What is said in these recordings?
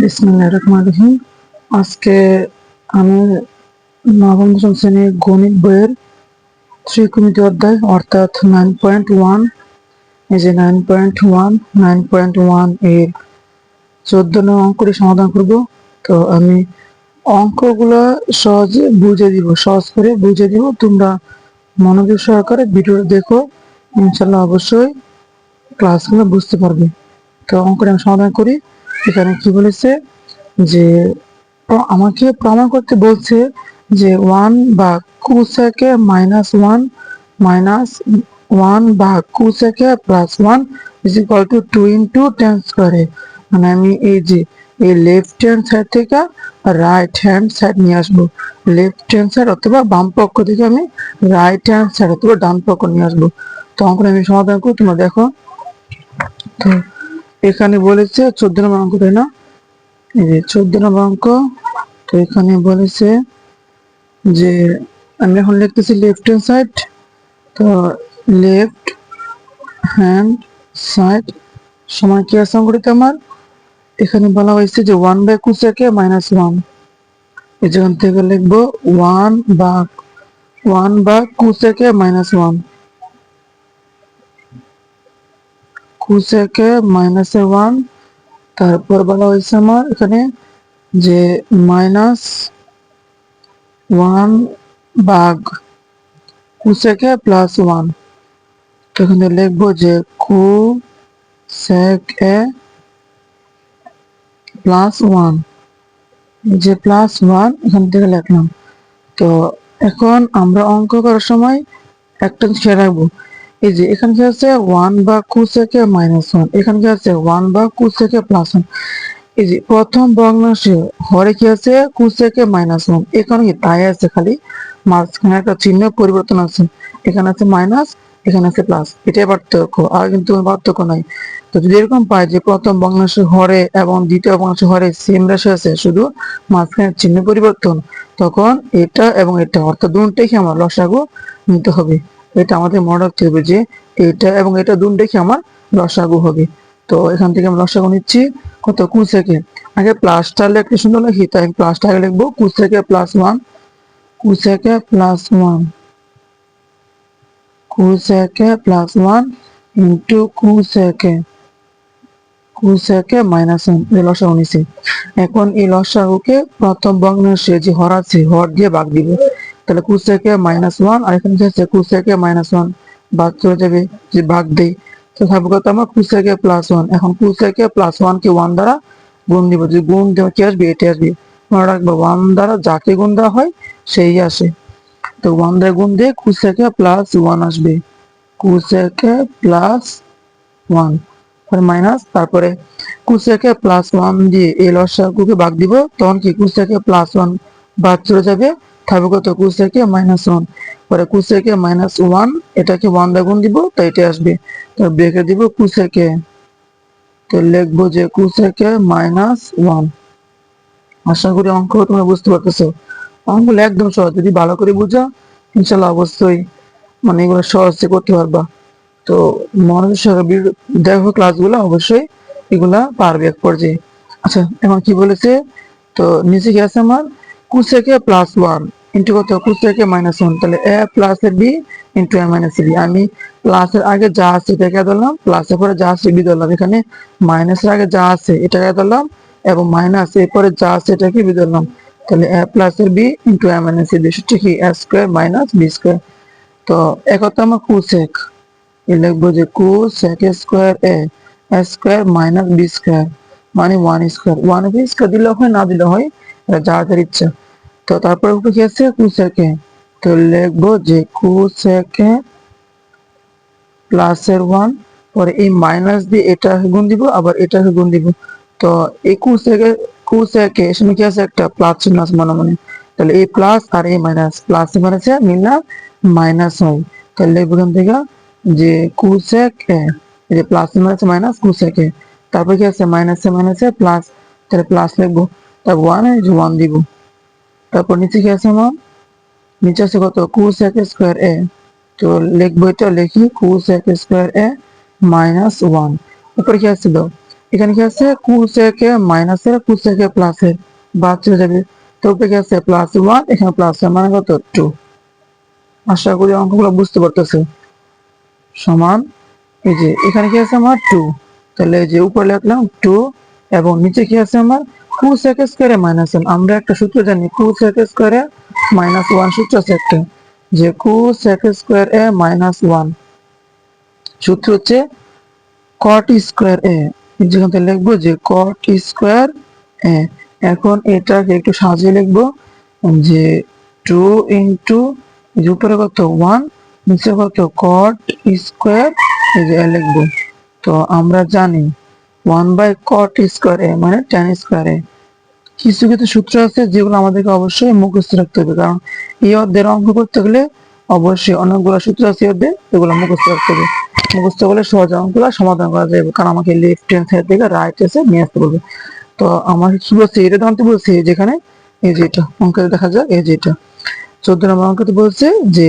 বিসমিল্লাহ রহমান রহিম। আজকে আমি নবম দশম শ্রেণির গণিত বইয়ের ত্রিকোণিত অধ্যায়, অর্থাৎ নাইন পয়েন্ট ওয়ান এই যে nine point one nine point ওয়ানের চোদ্দ নং অঙ্কটি সমাধান করব। তো আমি অঙ্কগুলো সহজে বুঝে দিব, সহজ করে বুঝে দিব। তোমরা মনোযোগ সহকারে ভিডিওটা দেখো ইনশাল্লাহ অবশ্যই ক্লাসগুলো বুঝতে পারবে। তো অঙ্কটা আমি সমাধান করি। এখানে কি বলেছে? যে আমাকে প্রমাণ করতে বলছে যে one by cosec A minus one minus one by cosec A plus one is equal to two into tan square A মানে আমি এই যে, এই লেফট হ্যান্ড সাইড থেকে রাইট হ্যান্ড সাইড নিয়ে আসব। লেফট হ্যান্ড সাইড অথবা বাম পক্ষ থেকে আমি রাইট হ্যান্ড সাইড অথবা ডান পক্ষ নিয়ে আসব। তো অঙ্কটা আমি সমাধান করি তোমরা দেখো। তো এখানে বলেছে চোদ্দ নম্বর অঙ্ক, তাই না? এই যে চোদ্দ নম্বর অঙ্ক, তো এখানে বলেছে যে, আমি এখন লিখতেছি লেফট হ্যান্ড সাইড তো লেফট হ্যান্ড সাইড সময় কি আছে অঙ্কটিতে আমার? এখানে বলা হয়েছে যে one by cosec A minus one যেখান থেকে লিখব one by one by cosec A minus one cosec A minus one তারপর বলা হয়েছে আমার এখানে যে মাইনাস ওয়ান বাঘ কুসেকে প্লাস ওয়ান এখানে লিখব যে cosec A plus one যে প্লাস ওয়ান এখান থেকে লিখলাম। তো এখন আমরা অঙ্ক করার সময় একটা খেয়াল রাখব। এই যে এখানে কি আছে one by cosec A minus one এখানে কি আছে one by cosec A plus one এই যে, প্রথম ভগ্নাংশে হরে কি আছে? কুসেকে মাইনাস ওয়ান এখানে কি তাই আছে খালি? মাঝখানে একটা চিহ্ন পরিবর্তন আছে। এখানে আছে মাইনাস এখানে আছে প্লাস এটাই পার্থক্য, আর কিন্তু কোনো পার্থক্য নাই। তো যদি এরকম পাই যে প্রথম ভগ্নাংশে হরে এবং দ্বিতীয় ভগ্নাংশে হরে সেম রাশি আছে, শুধু মাঝখানে চিহ্ন পরিবর্তন, তখন এটা এবং এটা, অর্থাৎ দুটোকে আমার লসাগু নিতে হবে। এটা আমাদের মনে রাখতে হবে যে এটা এবং এটা দুন দুটোকে আমার লসাগু হবে। তো এখান থেকে আমরা লসাগু নিচ্ছি, কত? কুসেকে আগে প্লাসটা লিখলে সুন্দর লিখি তাই প্লাসটা আগে লিখব। Cosec A plus one cosec A plus one cosec A plus one into cosec A cosec A minus one এই লসাগু নিছি। এখন এই লসাগুকে প্রথম ভগ্নাংশে যে হর আছে, হর দিয়ে ভাগ দিব। তাহলে কুসেকে মাইনাস ওয়ান আর এখানে কি আছে কুসেকে মাইনাস ওয়ান বাদ চলে যাবে যে ভাগ দেই। তো থাকবে কত আমার কুসেকে প্লাস ওয়ান এখন কুসেকে প্লাস ওয়ান কে ওয়ান দ্বারা গুণ দিব। যদি গুণ কি আসবে এটা আসবে। মনে রাখব ওয়ান দ্বারা যাকে গুণ দেওয়া হয়, সেই আসে। তো ওয়ান দ্বারা গুণ দিয়ে কুসেকে প্লাস ওয়ান আসবে। কুসেকে প্লাস ওয়ান মাইনাস তারপরে কুসেকে প্লাস ওয়ান দিয়ে এই লসাগুকে ভাগ দিব, তখন কি? কুসেকে প্লাস ওয়ান বাদ চলে যাবে। থাকবে কত কুসেকে মাইনাস ওয়ান পরে কুসেকে মাইনাস ওয়ান এটাকে ওয়ান দিয়ে গুণ দিব তো এটা আসবে। তো ব্রেকে দিব কুসেকে তো লিখব যে কুসেকে মাইনাস ওয়ান আশা করি অঙ্ক তোমরা বুঝতে পারতেছো। অঙ্কগুলো একদম সহজ, যদি ভালো করে বুঝো, ইনশাল্লাহ অবশ্যই মানে এগুলো সহজে করতে পারবা। তো মনোযোগ সহকারে দেখো ক্লাসগুলো অবশ্যই এগুলা পারবে এক পর্যায়ে। আচ্ছা এখন কি বলেছে? তো নিচে আছে আমার? কুসেকে প্লাস ওয়ান ইন্টু কত? কুসেকে মাইনাস ওয়ান তাহলে A plus A B into A minus B আমি প্লাসের আগে যা আছে এটাকে ধরলাম প্লাসের পরে যা আছে বি ধরলাম। এখানে মাইনাসের আগে যা আছে এটাকে ধরলাম এবং মাইনাস এরপরে যা আছে এটাকে বি ধরলাম। তাহলে এ প্লাস এর B into A minus B সেটা কি? A square minus B square তো একতা আমার কুসেক লিখব যে cosec square A square minus B square মানে one square one B square দিলে হয়, না দিলে হয় যার ইচ্ছা। তো তারপরে উপরে কি আছে কুসেকে তো লিখব যে কুসেকে প্লাসের ওয়ান পরে এই মাইনাস দিয়ে এটা গুণ দিব আবার এটাকে গুণ দিব তো এই কুসেকে কুসেকে এর সময় কি আছে একটা প্লাস চিহ্ন আছে মনে মনে তাহলে এই প্লাস আর এই মাইনাস প্লাস মাইনাসে মিলনা মাইনাস হয় তাহলে লিখব এখান থেকে যে কুসেক এ এই যে plus minus minus cosec A তারপর কি আছে মাইনাসে মাইনাসে প্লাস তাহলে প্লাস লিখব তারপর ওয়ান এই যে ওয়ান দিব তারপর নিচে কি আছে আমার নিচে আছে কত? কুসেক স্কোয়ার এ তো লিখব এটা লিখি cosec square A minus one উপরে কি আসছিল? এখানে কি আছে? কুসেকে মাইনাসের কুসেকে প্লাসের বাদ চলে যাবে। তো উপরে কি আছে? প্লাস ওয়ান এখানে প্লাস ওয়ান মানে কত? টু আশা করি অঙ্কগুলো বুঝতে পারতেছে। সমান, এই যে এখানে কি আছে আমার টু তাহলে যে উপরে লিখলাম টু এবং নিচে কি আছে আমার টু সেক স্কোয়ারে মাইনাস ওয়ান আমরা একটা সূত্র জানি স্কোয়ারে মাইনাস ওয়ান সূত্র যে two sec square A minus one সূত্র হচ্ছে কট স্কোয়ার এ যেখান যে কট স্কোয়ার এ এখন এটাকে একটু সাজিয়ে লিখব যে টু ইন্টু উপরে কত? ওয়ান নিচে কত? কট স্কোয়ার লিখব। তো আমরা জানি one by cot square A মানে টেন স্কোয়ার এ কিছু কিছু সূত্র আছে যেগুলো আমাদেরকে অবশ্যই মুখস্থ রাখতে হবে, কারণ এই অর্ধের অঙ্ক করতে গেলে অবশ্যই অনেকগুলো সূত্র আছে অর্ধে এগুলো মুখস্থ রাখতে হবে। মুখস্থ করলে সহজ অঙ্কগুলো সমাধান করা যাবে। কারণ আমাকে লেফট হ্যান্ড সাইড থেকে রাইট এসে নিয়ে আসতে বলবে। তো আমাকে কি বলছে? এটা জানতে বলছে যেখানে, এই যে এটা অঙ্কে দেখা যায় এই যে এটা। চোদ্দ নম্বর অঙ্কতে বলছে যে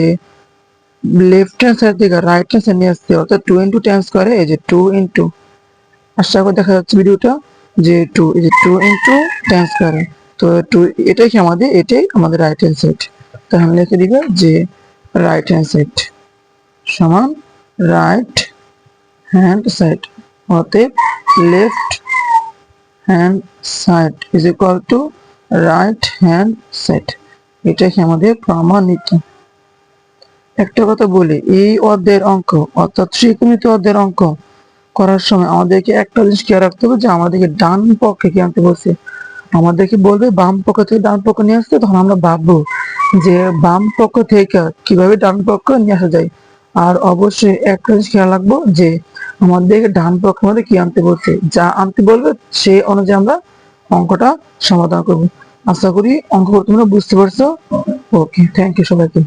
লেফট হ্যান্ড সাইড থেকে রাইট হ্যান্ড সাইড নিয়ে আসতে অর্থাৎ টু ইন্টু টেন্স করে এই যে টু ইন্টু আশা করে দেখা যাচ্ছে ভিডিওটা যে টু, এই যে টু ইন্টু টেন্স করে। তো টু, এটাই কি আমাদের? এটাই আমাদের রাইট হ্যান্ড সাইড তাহলে লিখে দিবে যে রাইট হ্যান্ড সাইড সমান রাইট হ্যান্ড সাইড অতএব left hand side is equal to right hand side এটা কি আমাদের প্রমাণিত? একটা কথা বলি, এই অর্ধের অঙ্ক অর্থাৎ ত্রিকোণিত অর্ধের অঙ্ক করার সময় আমাদেরকে একটা জিনিস খেয়াল রাখতে হবে যে আমাদেরকে ডান পক্ষে কি আনতে বলছে। আমাদেরকে বলবে, বাম পক্ষ থেকে ডান পক্ষ নিয়ে আসতে তখন আমরা ভাববো যে বাম পক্ষ থেকে কীভাবে ডান পক্ষ নিয়ে আসা যায়। আর অবশ্যই একটা জিনিস খেয়াল রাখব যে আমাদেরকে ডান পক্ষ মধ্যে কি আনতে বলছে। যা আনতে বলবে, সেই অনুযায়ী আমরা অঙ্কটা সমাধান করব। আশা করি অঙ্ক তোমরা বুঝতে পারছ। ওকে থ্যাংক ইউ সবাইকে।